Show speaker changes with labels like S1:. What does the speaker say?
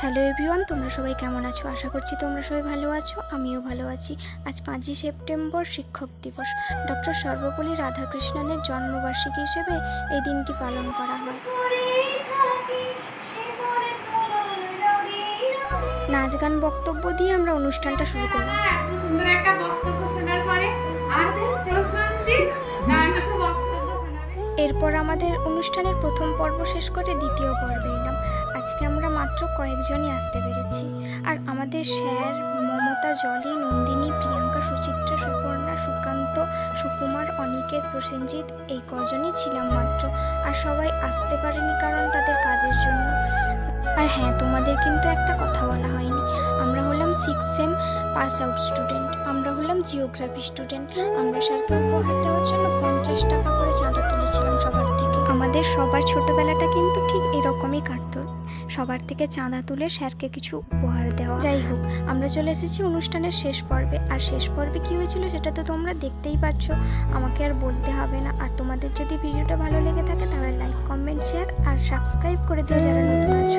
S1: Hello everyone তোমরা সবাই কেমন আছো? আশা করছি তোমরা সবাই ভালো আছো, আমিও ভালো আছি। আজ পাঁচই সেপ্টেম্বর, শিক্ষক দিবস। ডক্টর সর্বপল্লী রাধাকৃষ্ণনের জন্মবার্ষিকী হিসেবে এই দিনটি পালন করা হয়। নাচ গান বক্তব্য দিয়ে আমরা অনুষ্ঠানটা শুরু করলাম।
S2: এত সুন্দর একটা বক্তব্য শোনার পরে আর প্রসেনজিৎ কিছু বক্তব্য
S1: এরপর আমাদের অনুষ্ঠানের প্রথম পর্ব শেষ করে দ্বিতীয় পর্বে এলাম। আজকে আমরা মাত্র কয়েকজনই আসতে পেরেছি। আর আমাদের স্যার মমতা জলি নন্দিনী প্রিয়াঙ্কা সুচিত্রা সুপর্ণা সুকান্ত সুকুমার অনিকেত প্রসেনজিৎ এই কজনই ছিলাম মাত্র। আর সবাই আসতে পারেনি কারণ তাদের আর হ্যাঁ তোমাদের কিন্তু একটা কথা বলা হয়নি। আমরা হলাম six sem pass out student আমরা হলাম জিওগ্রাফি স্টুডেন্ট আমরা স্যারকে উপহার দেওয়ার জন্য পঞ্চাশ টাকা করে চাঁদা তুলেছিলাম সবার থেকে। আমাদের সবার ছোটোবেলাটা কিন্তু ঠিক এরকমই কাটত। সবার থেকে চাঁদা তুলে স্যারকে কিছু উপহার দেওয়া। যাই হোক, আমরা চলে এসেছি অনুষ্ঠানের শেষ পর্বে। আর শেষ পর্বে কী হয়েছিল সেটা তো তোমরা দেখতেই পাচ্ছ। আমাকে আর বলতে হবে না। আর তোমাদের যদি ভিডিওটা ভালো লেগে থাকে তাহলে লাইক কমেন্ট শেয়ার আর সাবস্ক্রাইব করে দিও যারা নতুন আছো।